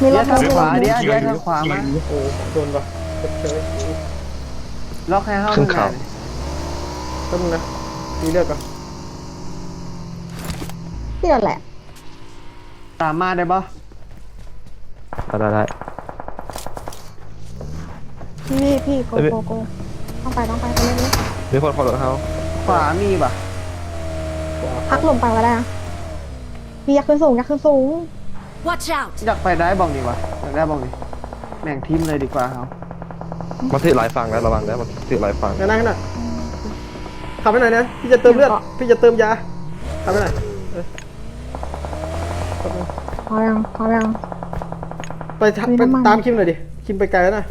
มีรเดี๋ยถวทางมีขรวาถเดี๋ยวเดี๋ยวทางขวามาโอ้โดนปะเฉยล็อกให้เข้าขึ้นทางเขาไหนๆแป๊บนึงนะ มีเลือดก่อนที่นั่นแหละ ตามมาได้ปะได้ได้ได้พี่พี่โกเอ้ยโกโกต้องไปต้องไปไปเรื่อยมีคนขับรถเขาขวามีปะๆพักลมไปก็ได้นะพี่อยากขึ้นสูงอยากขึ้นสูง Watch out! อยากไปได้บ้องดีวะอยากได้บ้องดีแม่งทีมเลยดีกว่าเขามาถือหลายฝั่งแล้วระวังนะมันถือหลายฝั่งนั่งนั่งน่ะขับไปไหนอยนะ พี่จะเติมเลือด พี่จะเติมยาขับไปไหนอยเออแป๊บนึงพอยังพอยัง ไปทะมีไปน้ำมัน ตามคิมหน่อยดิ คิมไปไกลแล้วนะ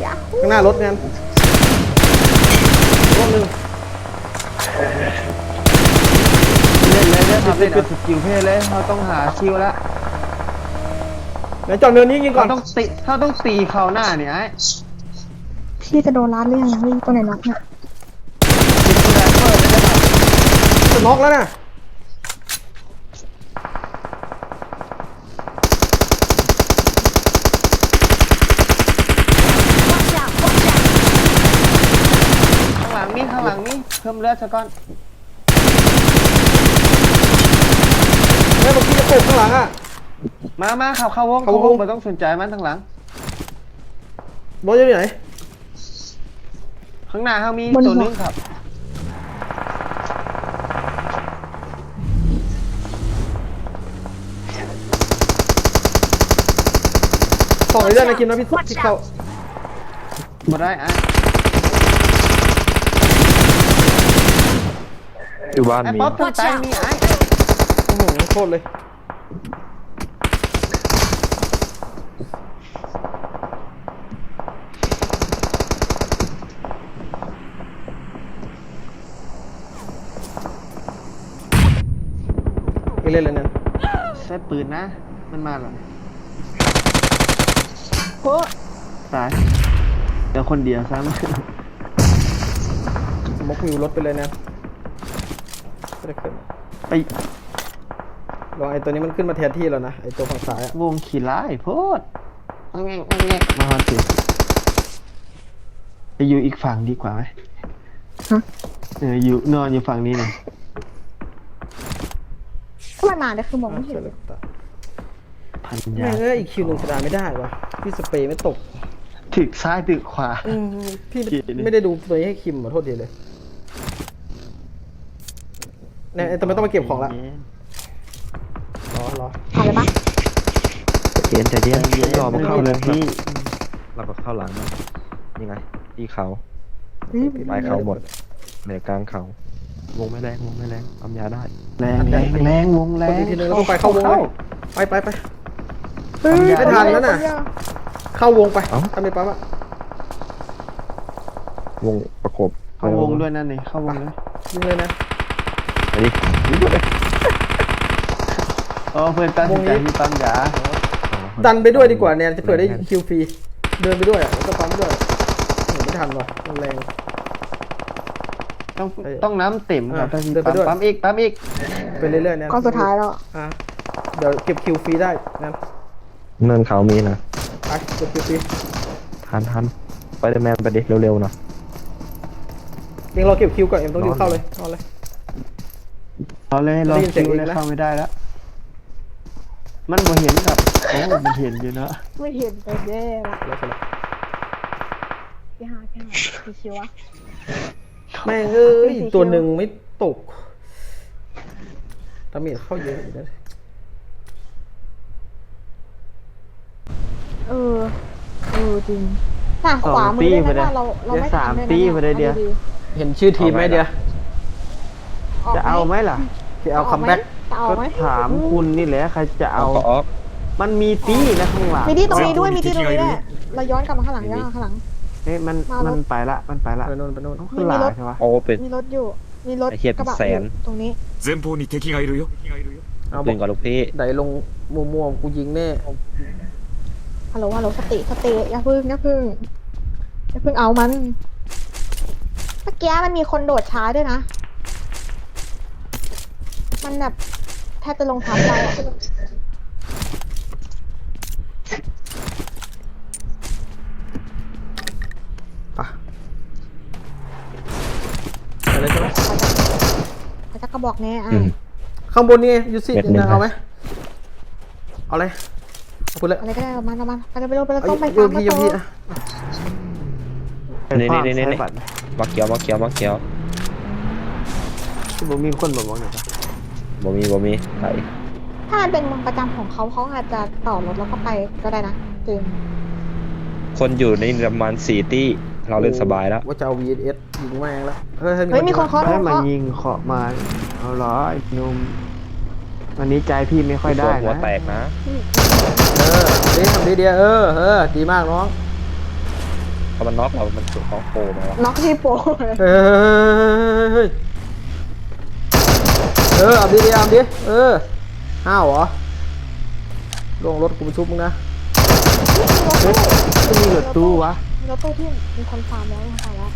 อยากข้างหน้ารถเนี่ยรถหนึ่ง เล่นเลยเล่นทำเล่นเอาสกิลเพลเลยเขาต้องหาคิวแล้วไหนจอดเนินนี้ยิงก่อเขานต้องตีเขาต้องตีเขาหน้าเนี่ยไอ้พี่จะโดนร้านเรื่องนะพี่ตัวไหนน็อกเนี่ยจะน็อกแล้วนะ Watch out! Watch out! ข้างหลังนี่ข้างหลังนี่เพิ่มเลือดซะก่อน เฮ้ยเมื่อกี้จะ ตกข้างหลังอะ มามาเข้าเข้าวงเข้าเข้าววงงไม่ต้องสนใจมันข้างหลัง บอสอยู่ไหน ข้างหน้าเขามีตัว นึงครับส่องไอ้เรื่องนะคิมนะพี่พี่เข้าบ่ได้ไอ้อยู่บ้านไอ้มีป๊อปทางใต้มีไอ้โอ้โหโคตรเลย ไปเล่นเลยนั่นใช้ปืนนะ มันมาแล้วโอ้ตายเดี๋ยวคนเดียวซ้มกวิวรถไปเลยนะไม่ได้ขึ้นำไป ลองไอ้ตัวนี้มันขึ้นมาแทนที่แล้วนะไอ้ตัวฝั่งซ้ายอะวงขี่ร้ายโพดเอาแงกเอาแงกมาฮอนสิไปอยู่อีกฝั่งดีกว่าไหมฮะ เอออยู่นอนอยู่ฝั่งนี้หน่อยทำไมมาเนี่ยคือมองไม่เห็นเชื่อเลยตาพันแม่ยางเอ้ยอีกคิวหนึ่งชนะไม่ได้วะพี่สเปรย์ไม่ตกถึกซ้ายถึกขวาพี่เกลียดดิไม่ได้ดูตัวนี้ให้คิมขอโทษทีเลยเนี่ยไอ้ตัวไม่ต้องมาเก็บของละ รอรอผ่านเลยปะเย็นใจเย็นใจเย็นรอมาเข้าเลยพี่เราก็เข้าหลังนะยังไงที่เขาอืมปลายเขาหมดเหนือกลางเขาวงไม่แรงวงไม่แรงปั๊มยาได้แรงแรงแรงวงแรคนงอีกทีนึงเราต้องไปเข้าวงเลยไปไปไปเฮ้ยไม่ทันแล้วน่ะ เข้าวงไปเอ้าถ้าไม่ปั๊มอะวงประกบเข้าวงด้วยนั่นนี่เข้าวงด้วยยิงเลยนะไปดิ ยิงเลยอ๋อเพื่อนตัดสินใจวงนี้ที่ปั๊มยาดันไปด้วยดีกว่าแนนจะเผื่อได้คิวฟรีเดินไปด้วยอะแล้วก็ปั๊มด้วยโหไม่ทันว่ะมันแรง ต้องเอ้ยต้องน้ำเต็มครับอะถ้าสิเดินไปปั๊มด้วย ปั๊มอีกปั๊มอีกไปเรื่อยๆแนนก้อนสุดท้ายแล้วอะเดี๋ยวเก็บคิวฟรีได้นั่นเนินเขามีนะไปเก็บคิวฟรีทันทันไปเดอร์แมนไปดิเร็วๆหน่อยเองรอเก็บคิวก่อนเอ็มต้องรีบเข้าเลยเอาเลยเอาเลยรอได้ยินเสีคิยงวอีกเลยแล้วเข้าไม่ได้แล้ว มันบ่เห็นครับโอ้มันเห็นอยู่เนอะไม่เห็นไปแย่ละแล้วก็เลยพี่หาพี่หาพี่ชิวอะแม่งเอ้ยสีเขียวตัวหนึ่งไม่ตกตามีเข้าเยอะอยู่นะเออ เออจริงแต่ขวามือได้ไหมว่าเราเราไม่ทันด้วยนะปีเนี่ยไปเลยเดียวอาดีเห็นชื่อทีมไหมเดียวๆกจะเอาไหมล่ะ ที่เอาคัมแบ็ก จะเอา ก็ ไหม ถามคุณนี่แหละใครจะเอา ก็ออก มันมีตีนะข้างหลัง มีที่ตรงนี้ด้วยมีที่ตรงนี้ด้วยเราย้อนกลับมาข้างหลังย้อนกลับมาข้างหลัง เฮ้ยมัน มาแล้ว มันไปละมันไปละ ไปโน่นไปโน่น ต้องขึ้นหลาใช่ปะ โอ้เป็น มีรถอยู่ มีรถ ไอ้เหี้ย กระบะ เป็นแสน อยู่ตรงนี้ 前方に敵がいるよ เอาบ ปื อน ก ก่อนลูกพี่ ไหนลงมัวๆกูยิงแน่ ฮัลโหลฮัลโหลสติสติอย่าพึ่งอย่าพึ่งอย่าพึ่งเอามันเมื่อกี้มันมีคนโดดช้าด้วยนะ มันแบบแทบจะลงทับเราอะปะอะไรใช่ไหมเขาจะกระบอกแน่อะอืม ข้างบนนี่ยูซี่เม็ดหนึ่งนางเอาไหมเอาเลยเอาไปเลยอะไรก็ได้เอามาเอามาไปเลยไปเลยไปเลยเอาต้องไปโยตามพี่มาโยโตพี่อะไปฟาดนี่ๆๆๆใส่บัตรบักเขียวบักเขียวบักเขียวที่ผมมีคนบอกว่าเนี่ย บ่มีบ่มีไปถ้ามันเป็นเมืองประจำของเขาเขาอาจจะต่อรถแล้วก็ไปก็ได้นะจริงคนอยู่ในประมาณสี่ตี้ เราเล่นสบายแล้วว่าจะเอา VS ยิงแม่งแล้วเฮ้ยเฮ้ยมีคนเคาะให้มีคนมาเคาะยิงเคาะมาเอาเหรอไอ้หนุ่มวันนี้ใจพี่ไม่ค่อยได้หัวนะแตกนะ เออดีทำดีเดียวเออเออดีมากน้องพอมันน็อกเรามันถูกน็อกโปรมาแล้วน็อกที่โปรเฮ้ย เออเอาดิเอาดิเออห้าวเหรอลงรถกูไปชุบมึงนะมีรถตู้วะรถตู้ที่มีคนฟาร์มแล้วมีคนฟาร์มแล้ว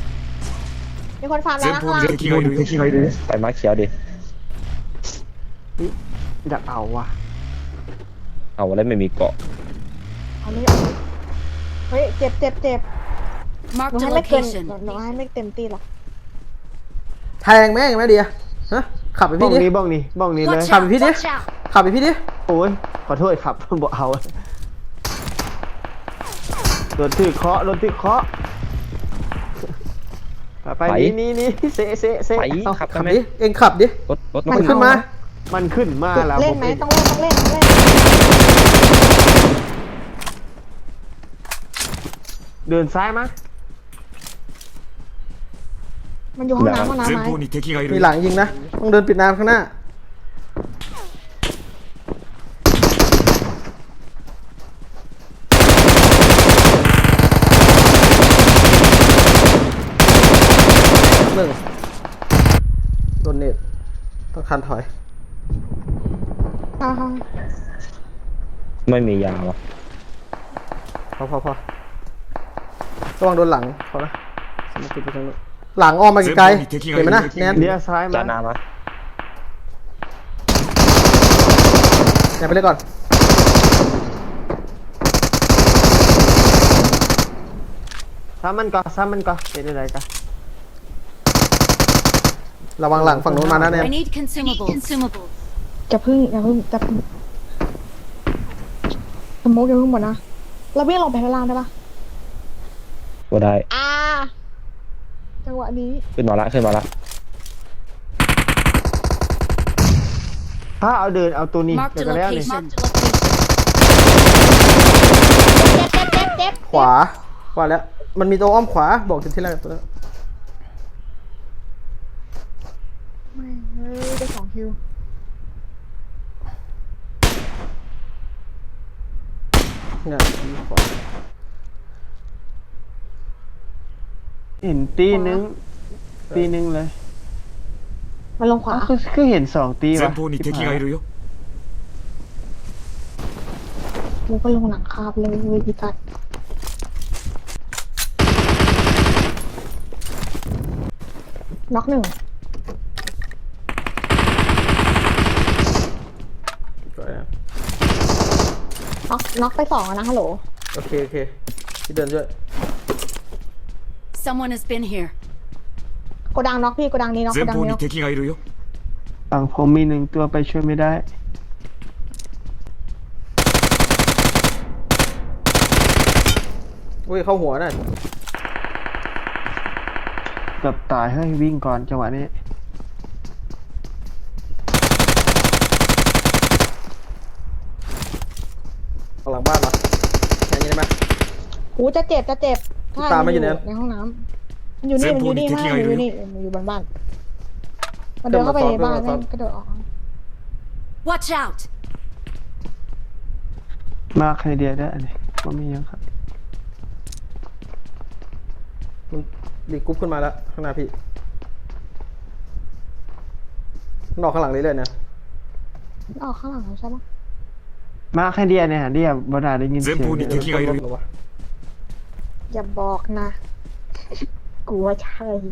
มีคนฟาร์มแล้วนะข้างล่างขี้คอยดูขี้คอยดูใส่มาเขียวดิดักเอาวะเอาแล้วไม่มีเกาะเอาไม่เอาเฮ้ยเจ็บเจ็บเจ็บหนูให้ไม่เกินหนูให้ไม่เต็มตีหรอกแทงแม่งไหมเดียฮะ ขับไปบ้อพี่งดินี้บ้องนี้บ้องนี้เลย Watch ขับไป out! พี่ดิ Watch out! ขับไปพี่ดิ โอ้ยขอโทษครับบอกเอาโดนถือเคาะโดนถือเคาะไปไป นี่นี่นี่เซเซเซไปเอาขับขัได้บไหมดิ เองขับดิ รถรถมันขึ้นมา มันขึ้นมาแล้วเล่นไหมผต้องเล่นต้องเล่นต้องเล่นเดินซ้ายมั้ยมันอยู่ห้องน้ำห้องน้ำ 前 ไหม 方に敵がいる มี よ หลังยิงนะต้องเดินปิดน้ำข้างหน้า หนึ่งโดนเน็ตต้องคันถอย อ่าฮะ ไม่มียาวะ พอพอพอระวังโดนหลังพอนะสมมติไปทางนู้น หลังออมมาไกลๆเห็นไหมนะแนนเลี้ยวซ้ายจามั้ยนามาแนนไปเลยก่อน ซ้ำมันก่อนซ้ำมันก่อนเป็นอะไรกันระวังหลังฝั่งโน้นมานะแนน I need consumables. Consumables. จะพึ่งอย่าพึ่งจะพึ่งสมมุกอย่าพึ่งหมดนะเราวิ่งลงไปข้างล่างได้ปะก็ได้ อ่า จังหวะนี้ขึ้นมาละขึ้นมาละถ้าเอาเดินเอาตัวนี้ Marked เดี๋ย a วกันแล้วนี่ location. เจ็บเจ็บเจ็บเจ็บขวาขวาแล้ว มันมีตัวอ้อมขวาบอกจุดที่แรกตัวนั้นไม่เฮ้ยได้สองคิวเนี่ยมีขวา เห็นตีหนึงตีหนึงเลย มันลงขวา อ้าวคือคือเห็นสองตี 前 วะ 方に敵がいるよ กูก็ลงหลังคาบเลยเว้ยพี่ตัดน็อกหนึ่ง สวยนะ น็อกน็อกไปสองแล้วนะฮัลโหล โอเค โอเค ที่เดินด้วย Someone has been here. โกดังน็อกพี่โกดังนี้น็อกโก 前 ดัง 方 นี้ に น็อก 敵がいるよ ฝั่งผมมีหนึ่งตัวไปช่วยไม่ได้ อุ้ย เข้าหัวน่ะ เกือบตายให้ยวิ่งก่อนจังหวะนี้ เอาหลังบ้านมาแค่นี้ได้ไหม หูจะเจ็บจะเจ็บใช่ ตามมาอยู่ไหน ในห้องน้ำมันอยู่นี่มันอยู่นี่ เซฟ ไม่ โพลิ มัน เทค อ นิค ยู่นี่มันอยู่บนบ้าน มันเดินเข้าไปในบ้าน เดินมาซ้อน แม่งกระโดดออก Watch out! มากใครเดียวได้อันนี้ก็มียังครับ มันรีกรุ๊ปขึ้นมาแล้ว ข้างหน้าพี่นอกข้างหลังเรื่อยๆนะ มันออกข้างหลังแล้วใช่ปะ มาแค่เดียวเนี่ยเดียวบ่ได้ได้ยินเสียง 前方に敵がいる รถ よ เหร อย่าบอกนะ กลัวใช่ ม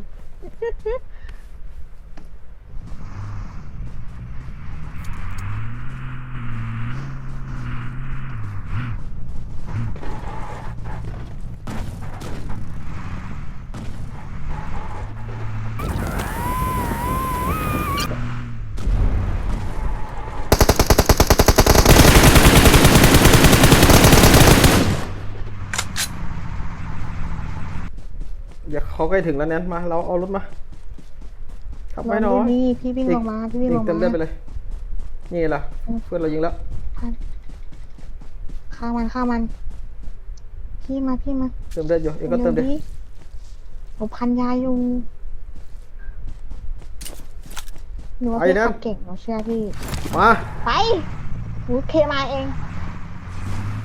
เขาใกล้ถึงแล้วแนนมา เราเอารถมาขับไปรถหน่อยนี่พี่วิ่งลงมาพี่วิ่งอีลกงเต็มเลือดไปมาเลย นี่ล่ะ เพื่อนเรายิงแล้วฆ่ามันฆ่ามัน พี่มาพี่มาเติมเลือดอยู่เองก็เติมดิร็วหนูพันยาอยู่หนูว่าพี่ขับเก่งหนูเชื่อพี่ มาไปหนูเคมาเอง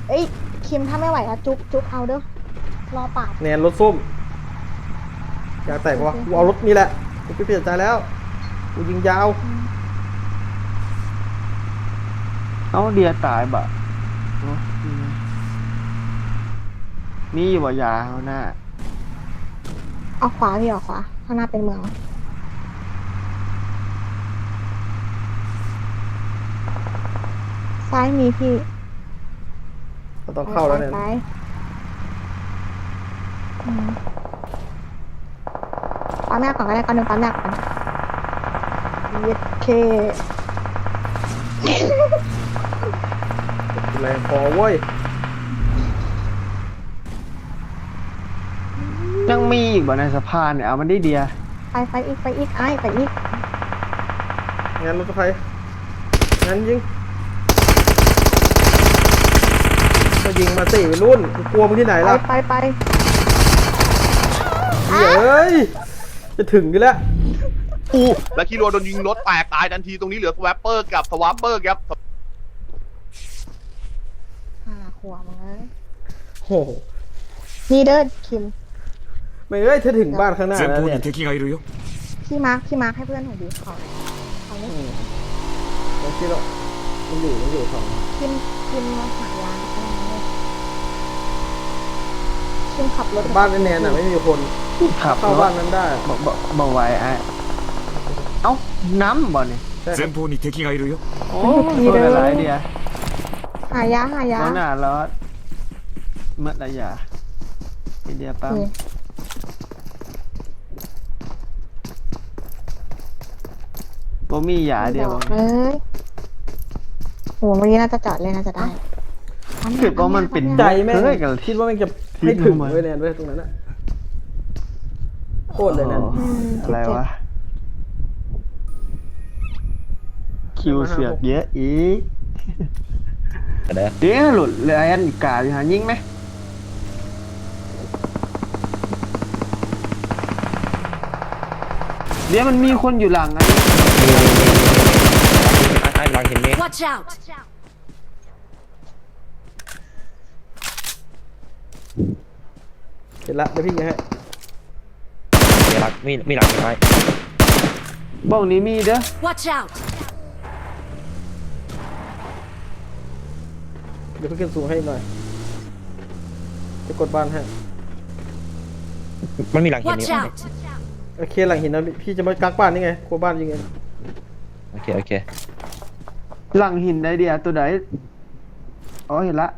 เอ้ยคิมถ้าไม่ไหวอะจุ๊บจุ๊บเอาเด้อรอปาดแนนรถส้มอ ยากแตกวะกูเอารถนี่แหละกูไปเปลี่ยนใจแล้วกูยิงยาวเอาเดียตายบะเนาะมีอยู่บ่ยาเขาหน้าเอาขวาพี่เอาขวาข้างหน้าเป็นเมืองซ้ายมีพี่เราต้องเข้าแล้วแนนซ้ายอืม ปั๊มแรกก่อนก็ได้ก่อนหนึ่งปั๊มแรกก่อนเย็ดเคแรงพอเว้ยยังมีอีกบ่ในสะพานเนี่ยเอามันได้เดียไปไปอีกไปอีกไอ้ายไปอีกงานรถไฟงานยิงก็ยิงมาสิไปรุ่นกูกลัวมึงที่ไหนไปล่ะไปไปเหี้ยเอ้ย จะถึงอยู่แล้ว อู้แล้วคิโรโดนยิงรถแตกตายทันทีตรงนี้เหลือสวปเปอร์กับสวาปเปอร์ครับ ห้าขวบมึงเอ้ย โอ้โห นี่เด้อคิม ไม่เอ้ยถ้าถึงบ้านข้างหน้า 前 แล้ว 方 เนี่ย に敵がいるよ พี่มาร์คพี่มาร์คให้เพื่อนหน่อยดิขอขอไม่ อืมผมคิดว่ามันอยู่มันอยู่สอง คิมคิมมาหา คิมขับรถ บ้านแนนๆอ่ะไม่มีคน ขับ เข้าร บ้านนั้นได้ บ่บ่บ่ไหวไอ้เอ้าน้ำบ่เนี่ย ใช่ค 前 รับ 方に敵がいるよ โอ้ยเอะไรเดีย หายาหายา แล้วหน้ารถเมื่อระยะไอเดียปั๊ม นี่ บ่มียาเดียว บ บ่ อกเลยโหวันนี้น่าจะจอดเลยน่าจะได้ คือก็มันเป็น ใจแม่ง เฮ้ยกัน คิดว่าแม่งจะ ให้ถึงเลยแนนเว้ยตรงนั้นอะโคตรเลยแนนอืมอะไรวะ คิวเสือกเยอะอีกเดี๋ยวหลุดเลยอันอีกกาอยู่หายิงไหมเดี๋ยวมันมีคนอยู่หลังไอ้ไอ้หลังเห็นไหม Watch out! เห็นละเดี๋ยวพี่ยิงให้เดี๋ยวหลังมีมีหลังเห็นไหมบ้องนี้มีเด้อ Watch out! เดี๋ยวพี่ขึ้นสูงให้หน่อยจะกดบ้านให้มันมีหลังเห็น Watch นี่ out! โอเคหลังหินนะพี่จะมากักบ้านนี่ไงกลัวบ้านยิงเองโอเคโอเคหลังหินไอเดียตัวไหน อ๋อเห็นละ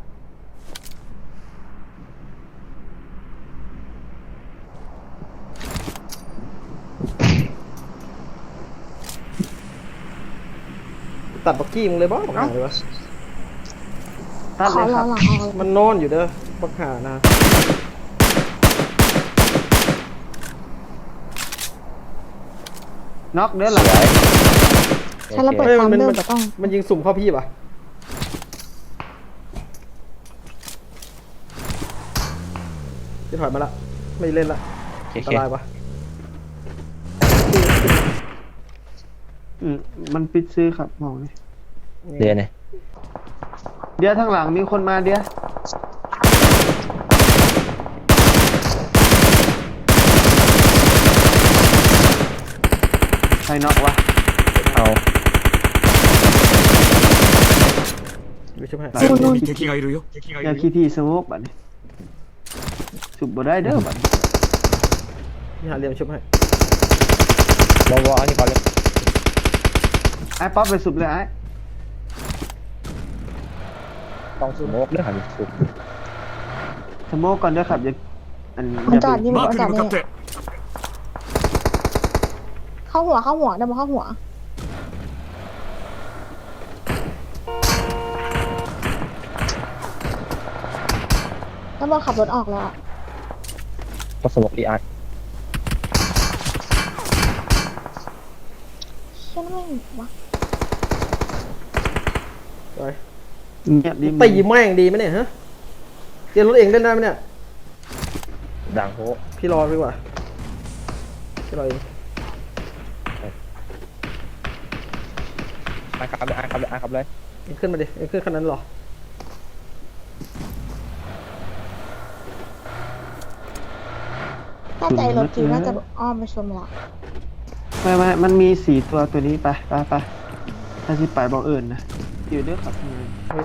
ตัดบักกี้มึงเลยบ้าบักหาเลยวะตัดขเลอยครอรับหลังเอา มันนอนอยู่เด้อบักหานะน็อกเด้อหลังใช้ระเบิด เฮ้ยความมันเร็วมันแต่ต้อง มันยิงสุ่มเข้าพี่ปะพี่ถอยมาละไม่เล่นละโอเคอัโอนเคตรายปะอืมมันปิดซื้อครับมองนี่ เดี๋ยวนะ เดี๋ยวทางหลังมีคนมาเดี๋ยวใครน็อกวะ เอา ไม่ใช่ไหม 前方に敵がいるよ敵がい อย่า るよ ขี้ที่สโมกบัดนี้สุบบ่ได้เด้อบัดนี้ พี่หาเหลี่ยมชุบให้ รอรออันนี้ก่อนเลย ไอ้ป๊อปไปสุดเลยไอ้ต้องสโมกเด้อหันสุดสโมกก่อนด้วยครับอย่าอันมันจอดนี่มันออกจอดนี่เข้าหัวเข้าหัวเดี๋ยวมาเข้าหัว แล้วมาขับรถออกแล้วอะต้องสโมกดีไอ้ร์ตเชื่อไม่วะ ไปเงียบดิตีแม่งดีไหมเนี่ยฮะเรียนรถเองเล่นได้ไหมเนี่ยด่างโหพี่รอดีกว่าพี่รอเองอะครับเลยอะครับเลยอะครับเลยเองขึ้นมาดิเองขึ้นคันนั้นเหรอถ้าใจรถจีน่าจะอ้อมไปชนละไม่ไม่มันมีสี่ตัวตัวนี้ไปไปไปถ้าสิไปบอกอื่นนะ อยู่ด้วยครับ เฮ้ย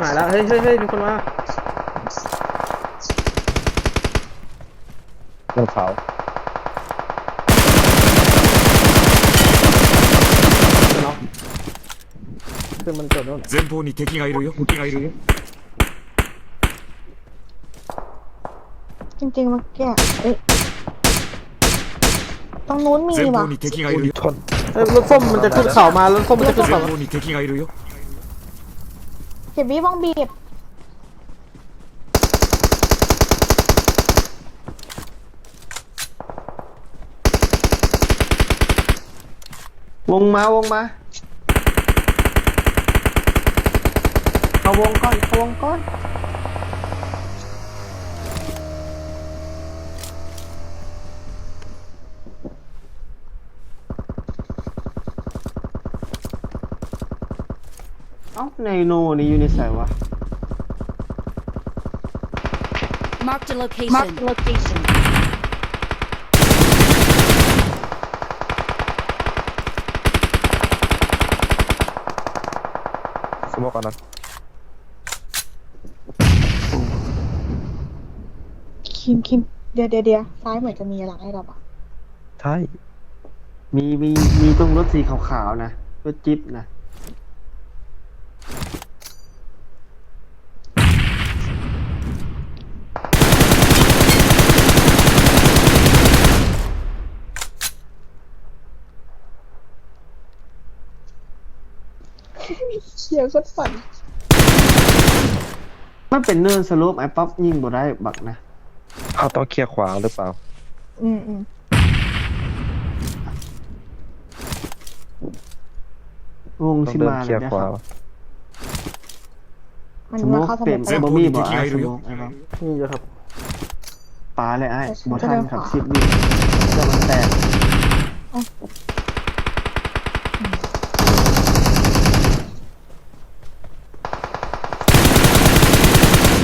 หายแล้ว เฮ้ยเฮ้ยเฮ้ยมีคนมา บนเขา เนาะขึ้นมันจดโน่น 前方に敵がいるよ敵がいるよ จริงๆเมื่อกี้เอ้ยตรงนู้นมี 前 ว่ะ 方に敵がいるよ ชน เฮ้ย รถส้มมันจะขึ้นเขามารถส้มมันจะขึ้น 前 เขา 方に敵がいるよ เจ็บวิบ้องบีบ วงมาวงมาเอาวงก้อนเอาวงก้อน อ้าไนโนนี่อยู่ในสายวะ Marked a location. Marked a location. สมมติก่อนนะคิมคิมเดี๋ยวเดี๋ยวเดี๋ยวซ้ายเหมือนจะมีหลังให้เราปะใช่ มีมีมีตรงรถสีขาวๆนะ รถจิ๊บนะ เขียวก็ฝันมันเป็นเนินสโลปไอ้ป๊อปยิงบ่ได้บักนะเขาต้องเคลียร์ขวาหรือเปล่า อืมอืมวงต้องสิเดินมาเคเลลียยร์นะขควารับมันสโมมากเข้าสมเต็อมงไอ้บ่มีบ่ไอ้สโมกไอ้บ่นี่เยอะครับปลาเลยไอ้แต่ฉันบ่จะทันเดินครับขวาสิบวิจะมันแตก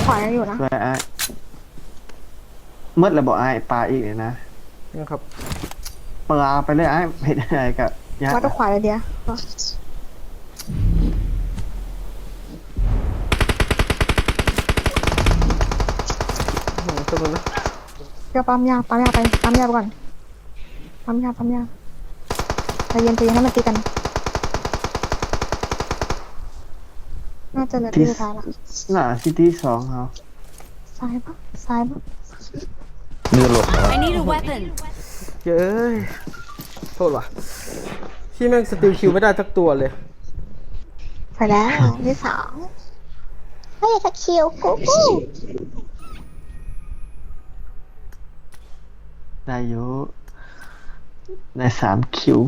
ขวา ยังอยู่นะด้วยไอ้เมื่อแล้วบ่ไอ้ปลาอีกเลยนะนี่ครับปลาไปเลยไอ้เห็นอะไรกับยัดวัดขวาเลยเดียวอืมขึ้นมานะเดี๋ยวปั๊มยาปั๊มยาไปปั๊มยาไปก่อนปั๊มยาปั๊มยาใจเย็นใจเย็นให้มันตีกัน น่าจะเหลือที่สุดท้ายละหน้าซิตี้สองเขาซ้ายปะซ้ายปะเรือหลบนะ I need a weapon. เย้ยโทษว่ะที่แม่งสติลคิวไม่ได้ทักตัวเลย ไปแล้วที่สองเฮ้ยสักคิวกูกูได้อยู่ได้สามคิว